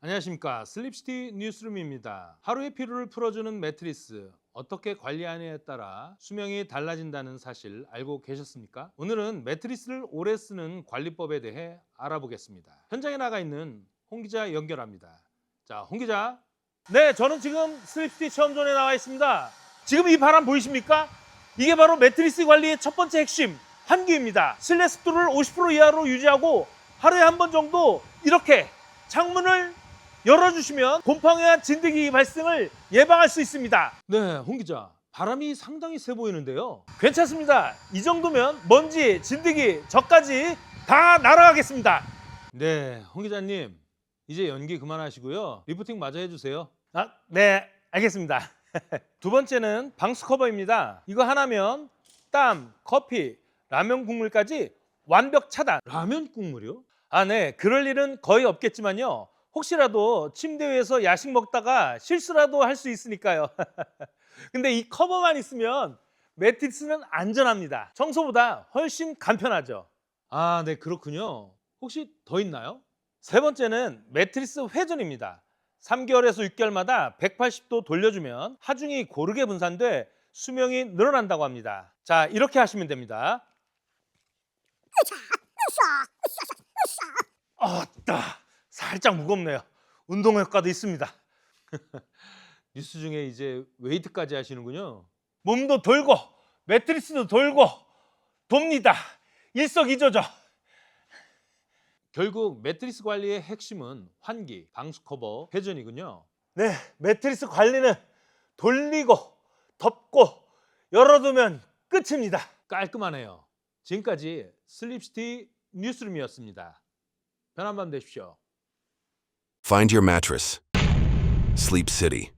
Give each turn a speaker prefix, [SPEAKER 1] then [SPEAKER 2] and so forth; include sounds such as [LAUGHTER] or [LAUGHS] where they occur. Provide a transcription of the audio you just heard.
[SPEAKER 1] 안녕하십니까 슬립시티 뉴스룸입니다. 하루의 피로를 풀어주는 매트리스 어떻게 관리하느냐에 따라 수명이 달라진다는 사실 알고 계셨습니까? 오늘은 매트리스를 오래 쓰는 관리법에 대해 알아보겠습니다. 현장에 나가 있는 홍 기자 연결합니다. 자, 홍 기자. 네, 저는 지금 슬립시티 체험존에 나와 있습니다. 지금 이 바람 보이십니까? 이게 바로 매트리스 관리의 첫 번째 핵심 환기입니다. 실내 습도를 50% 이하로 유지하고 하루에 한 번 정도 이렇게 창문을 열어주시면 곰팡이와 진드기 발생을 예방할 수 있습니다. 네, 홍 기자. 바람이 상당히 세 보이는데요. 괜찮습니다. 이 정도면 먼지, 진드기, 저까지 다 날아가겠습니다. 네, 홍 기자님. 이제 연기 그만하시고요. 리프팅 마저 해주세요. 아, 네, 알겠습니다. [LAUGHS] 두 번째는 방수 커버입니다. 이거 하나면 땀, 커피, 라면 국물까지 완벽 차단. 라면 국물이요? 아, 네. 그럴 일은 거의 없겠지만요. 혹시라도 침대 위에서 야식 먹다가 실수라도 할 수 있으니까요. [LAUGHS] 근데 이 커버만 있으면 매트리스는 안전합니다. 청소보다 훨씬 간편하죠. 아, 네, 그렇군요. 혹시 더 있나요? 세 번째는 매트리스 회전입니다. 3개월에서 6개월마다 180도 돌려주면 하중이 고르게 분산돼 수명이 늘어난다고 합니다. 자, 이렇게 하시면 됩니다. 아따, 살짝 무겁네요. 운동 효과도 있습니다. [LAUGHS] 뉴스 중에 이제 웨이트까지 하시는군요. 몸도 돌고 매트리스도 돌고 돕니다. 일석이조죠. 결국 매트리스 관리의 핵심은 환기, 방수 커버, 회전이군요. 네, 매트리스 관리는 돌리고 덮고 열어두면 끝입니다. 깔끔하네요. 지금까지 슬립시티 뉴스룸이었습니다. 편한 밤 되십시오.
[SPEAKER 2] Find your mattress. Sleep City.